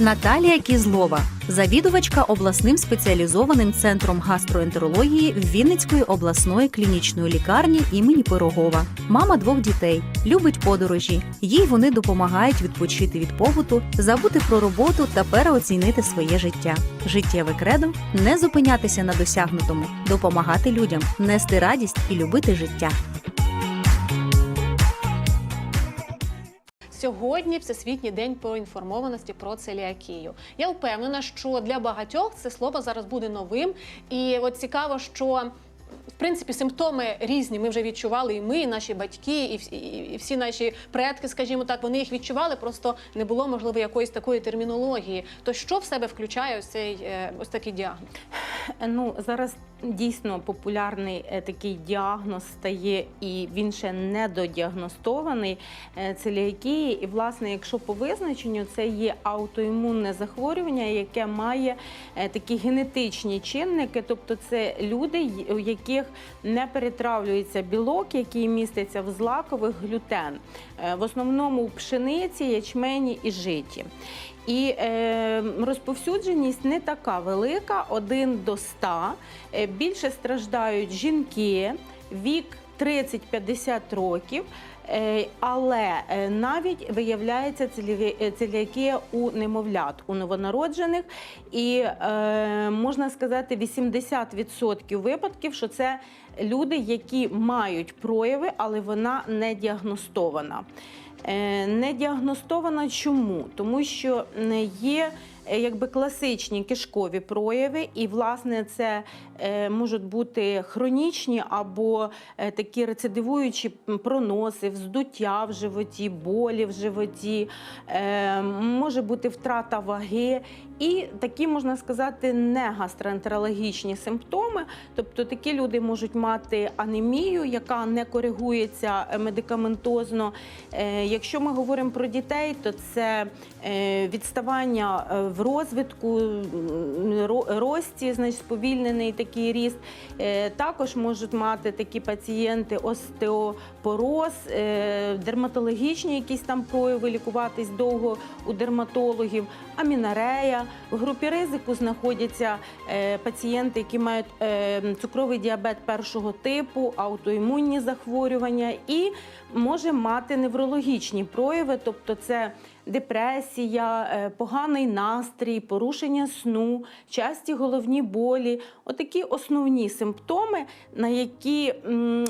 Наталія Кізлова, завідувачка обласним спеціалізованим центром гастроентерології Вінницької обласної клінічної лікарні імені Пирогова. Мама двох дітей, любить подорожі. Їй вони допомагають відпочити від побуту, забути про роботу та переоцінити своє життя. Життєве кредо не зупинятися на досягнутому, допомагати людям, нести радість і любити життя. Сьогодні Всесвітній день поінформованості про целіакію. Я впевнена, що для багатьох це слово зараз буде новим. І от цікаво, що в принципі симптоми різні. Ми вже відчували, і ми, і наші батьки, і всі, і всі наші предки, скажімо так, вони їх відчували. Просто не було можливо якоїсь такої термінології. То що в себе включає ось цей е, ось такий діагноз? Ну зараз дійсно популярний е, такий діагноз стає, і він ще не додіагностований е, целіакії. І, власне, якщо по визначенню це є аутоімунне захворювання, яке має е, такі генетичні чинники, тобто це люди, у яких не перетравлюється білок, який міститься в злакових глютен, в основному в пшениці, ячмені і житі. І е, розповсюдженість не така велика, 1 до 100. Е, більше страждають жінки, вік 30-50 років. Е, Але е, навіть виявляється целіакія у немовлят, у новонароджених, і е, можна сказати, 80% випадків, що це люди, які мають прояви, але вона не діагностована. Е, Не діагностована чому? Тому що є якби класичні кишкові прояви, і власне це е, можуть бути хронічні або е, такі рецидивуючі проноси, вздуття в животі, болі в животі, е, може бути втрата ваги. І такі можна сказати не гастроентерологічні симптоми. Тобто такі люди можуть мати анемію, яка не коригується е, медикаментозно. Е, Якщо ми говоримо про дітей, то це е, відставання е, в розвитку, рості, значить сповільнений такий ріст. Е, Також можуть мати такі пацієнти остеопороз, е, дерматологічні якісь там прояви, лікуватись довго у дерматологів, амінарея. В групі ризику знаходяться е, пацієнти, які мають цукровий діабет першого типу, аутоімунні захворювання і може мати неврологічні прояви, тобто це депресія, поганий настрій, порушення сну, часті головні болі. Отакі основні симптоми, на які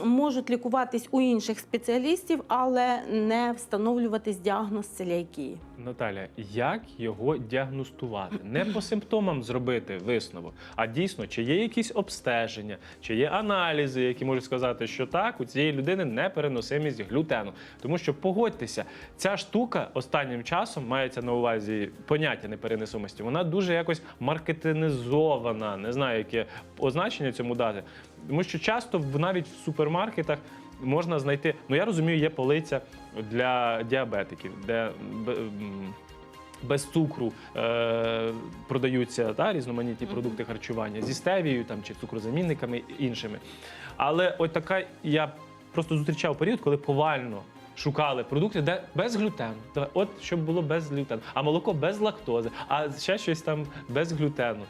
можуть лікуватись у інших спеціалістів, але не встановлюватись діагноз целіакії. Наталя, як його діагностувати? Не по симптомам зробити висновок, а дійсно, чи є якісь обстеження, чи є аналізи, які можуть сказати, що так, у цієї людини непереносимість глютену. Тому що погодьтеся, ця штука останнім часом мається на увазі поняття непереносимості. Вона дуже якось маркетинизована. Не знаю, яке означення цьому дати. Тому що часто навіть в супермаркетах можна знайти. Ну я розумію, є полиця для діабетиків, де без цукру е, продаються та, різноманітні продукти харчування зі стевією там, чи цукрозамінниками іншими. Але от така я просто зустрічав період, коли повально шукали продукти, де без глютену. От щоб було без глютену, а молоко без лактози, а ще щось там без глютену.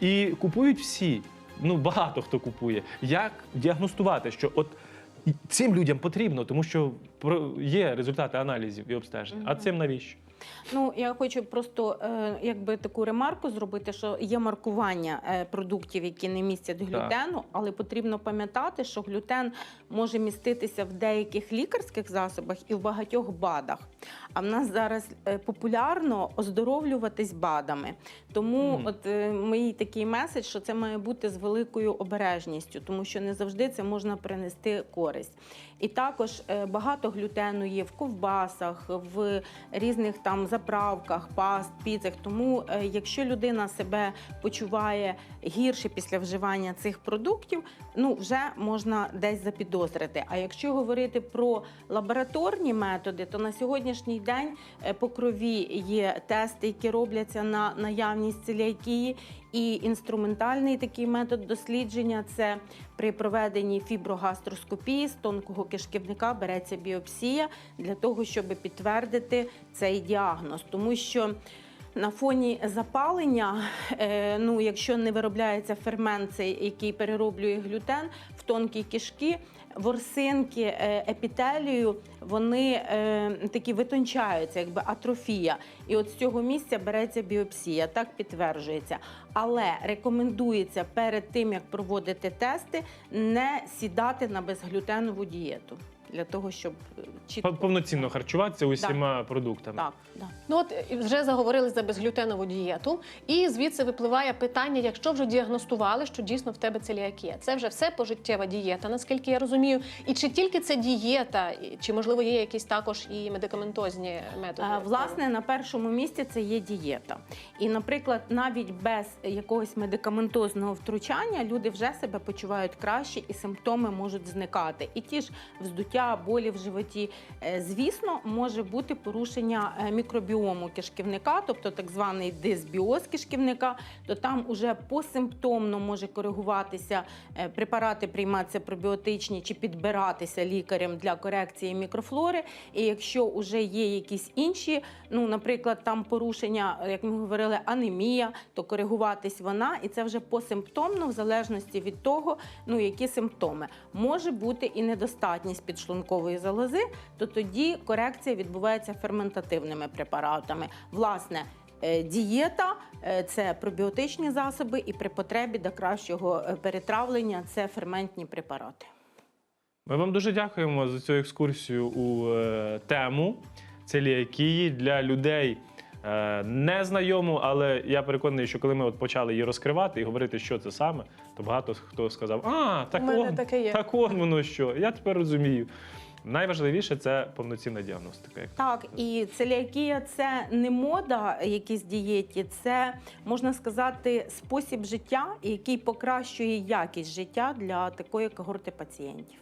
І купують всі. Ну, багато хто купує. Як діагностувати, що от цим людям потрібно, тому що є результати аналізів і обстежень. А цим навіщо? Ну я хочу просто е, якби таку ремарку зробити, що є маркування е, продуктів, які не містять глютену, але потрібно пам'ятати, що глютен може міститися в деяких лікарських засобах і в багатьох БАДах. А в нас зараз е, популярно оздоровлюватись БАДами. Тому, Мгм. от мій такий меседж, що це має бути з великою обережністю, тому що не завжди це можна принести користь. І також е, багато глютену є в ковбасах, в різних там заправках, паст, піцах. Тому, е, якщо людина себе почуває гірше після вживання цих продуктів, ну вже можна десь запідозрити. А якщо говорити про лабораторні методи, то на сьогоднішній день е, по крові є тести, які робляться на наявність целіакії. І інструментальний такий метод дослідження це при проведенні фіброгастроскопії з тонкого кишківника береться біопсія для того, щоб підтвердити цей діагноз, тому що на фоні запалення, е, ну якщо не виробляється фермент, цей, який перероблює глютен в тонкі кишки, ворсинки е, епітелію, вони е, такі витончаються, якби атрофія. І от з цього місця береться біопсія, так підтверджується. Але рекомендується перед тим, як проводити тести, не сідати на безглютенову дієту для того, щоб е, чітко Повноцінно харчуватися усіма продуктами. так, да. Ну от вже заговорили за безглютенову дієту, і звідси випливає питання: якщо вже діагностували, що дійсно в тебе целіакія, це вже все пожиттєва дієта, наскільки я розумію. І чи тільки це дієта, чи можливо є якісь також і медикаментозні методи? Власне, на першому місці це є дієта. І, наприклад, навіть без якогось медикаментозного втручання люди вже себе почувають краще і симптоми можуть зникати. І ті ж вздуття, болі в животі. Е, Звісно, може бути порушення е, мікробіому кишківника, тобто так званий дисбіоз кишківника, то там уже посимптомно може коригуватися е, препарати, прийматися пробіотичні чи підбиратися лікарем для корекції мікрофлори. І якщо вже є якісь інші, ну, наприклад, там порушення, як ми говорили, анемія, то коригуватись вона, і це вже посимптомно, в залежності від того, ну, які симптоми. Може бути і недостатність підшлункової залози, то тоді корекція відбувається ферментативними препаратами. Власне, е, Дієта е, це пробіотичні засоби, і при потребі до кращого е, перетравлення це ферментні препарати. Ми вам дуже дякуємо за цю екскурсію у тему целіакії для людей. Е, Незнайому, але я переконаний, що коли ми от почали її розкривати і говорити, що це саме, то багато хто сказав: А, так У мене он, таке є. так он воно що. Я тепер розумію. Найважливіше це повноцінна діагностика. як Так, і целіакія це не мода якісь дієті, це можна сказати спосіб життя, який покращує якість життя для такої когорти пацієнтів.